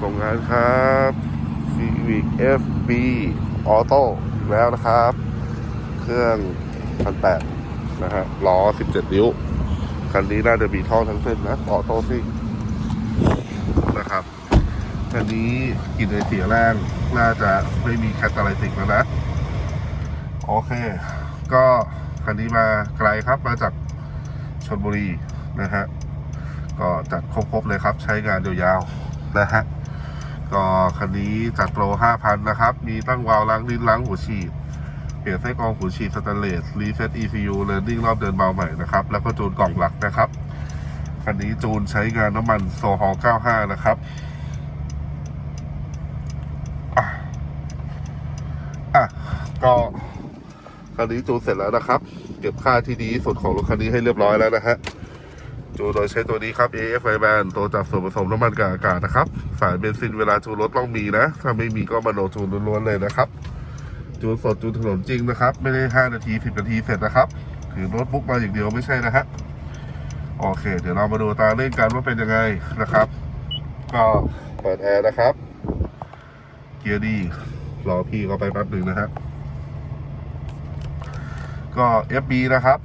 ส่งงานครับ Civic FB Auto อีกแล้วนะครับ เครื่องพันแปดนะฮะล้อ 17 นิ้ว คันนี้น่าจะมีท่อทั้งเส้นนะ ออโต้ซิ่งนะครับ คันนี้กินไอเสียแรงน่าจะไม่มีแคตตาไลติกแล้วนะ โอเค ก็คันนี้มาไกลครับ มาจากชนบุรีนะฮะ ก็จัดครบๆเลยครับ ใช้งานยาวๆนะฮะ ก็คันนี้จัดโปร 5,000 นะครับ มีตั้งวาล์วล้างลิ้นล้างหัวฉีด เปลี่ยนไส้กรองหัวฉีดสแตนเลส รีเซ็ต ECU เ e ร์นิ่งรอบเดินเบาใหม่นะครับ แล้วก็จูนกล่องหลักนะครับ คันนี้จูนใช้งานน้ำมันโซฮอล95 นะครับอะก็คันนี้จูนเสร็จแล้วนะครับ เก็บค่าที่ดีสุดของรถคันนี้ให้เรียบร้อยแล้วนะฮะ จูโดยใช้ตัวนี้ครับ AF i b a n ตัวจับส่วนผสมน้ำมันกับอากาศนะครับ สายเบนซินเวลาจูรถต้องมีนะ ถ้าไม่มีก็มาโนจูล้วนๆเลยนะครับ จูสดจูถนนจริงนะครับ ไม่ได้ 5 นาที 10 นาทีเสร็จนะครับ ถือโน้ตบุ๊กมาอย่างเดียวไม่ใช่นะฮะโอเค เดี๋ยวเรามาดูตาเล่นกันว่าเป็นยังไงนะครับ ก็เปิดแอร์นะครับ เกียร์ดีรอพี่เขาไปแป๊บหนึ่งนะฮะก็ FB นะครับ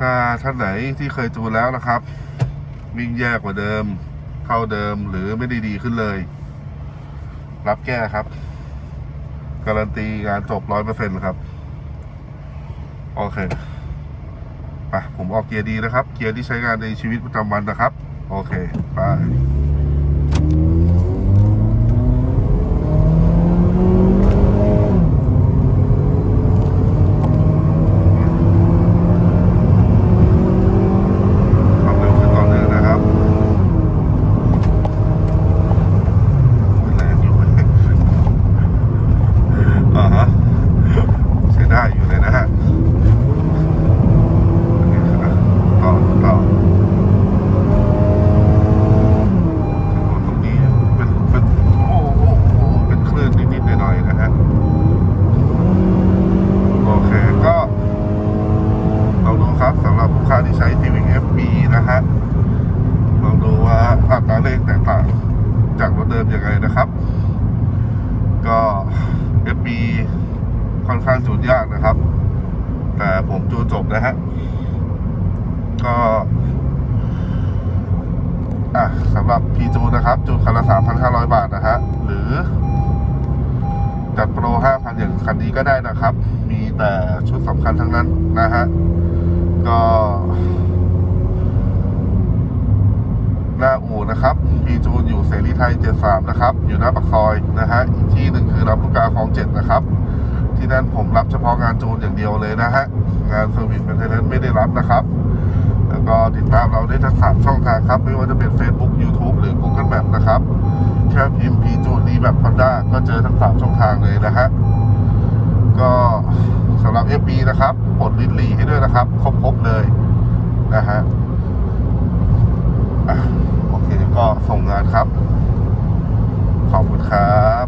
ถ้าท่านไหนที่เคยจูนแล้วนะครับ วิ่งแย่กว่าเดิม เข้าเดิมหรือไม่ได้ดีขึ้นเลย รับแก้ครับ การันตีงานจบร้อยเปอร์เซ็นต์ครับ โอเคไปผมออกเกียร์ดีนะครับ เกียร์ที่ใช้งานในชีวิตประจำวันนะครับ โอเค ไป ความเร็วขึ้นต่อเนื่องนะครับแรงอยู่ อ่าฮะใช้ได้อยู่เลยนะฮะโอเคครับต่อต่อตรงนี้เป็นเป็นโอ้โหโอ้โหเป็นคลื่นนิดๆหน่อยๆนะฮะ โอเคก็ ลองดูครับสำหรับลูกค้าที่ใช้ Civic FB นะฮะลองดูว่าอัตราเร่งแตกต่างจากรถเดิมยังไงนะครับ ก็ FB ค่อนข้างจูนยากนะครับ แต่ผมจูจบนะฮะก็อะสำหรับ P จูนะครับ จูคันละ3,500บาทนะฮะหรือ จัดโปร5,000อย่างคันนี้ก็ได้นะครับ มีแต่ชุดสำคัญทั้งนั้นนะฮะก็หน้าอู่นะครับพีจูนอยู่เสรีไทย73นะครับ อยู่หน้าปากซอยนะฮะอีกที่หนึ่งคือรับลูกกาคลอง7นะครับ ที่นั่นผมรับเฉพาะงานจูนอย่างเดียวเลยนะฮะ งานเซอร์วิสเป็นเทเนไม่ได้รับนะครับ แล้วก็ติดตามเราได้ทั้งสามช่องทางครับ ไม่ว่าจะเป็น Facebook YouTube หรือ Google Map นะครับ แค่พิมพ์พีจูนรีแบบฮอนด้าก็เจอทั้งสามช่องทางเลยนะฮะ ก็สำหรับ FB นะครับปลดลิ้นหลีให้ด้วยนะครับ ครบๆเลยนะฮะโอเคก็ส่งงานครับ ขอบคุณครับ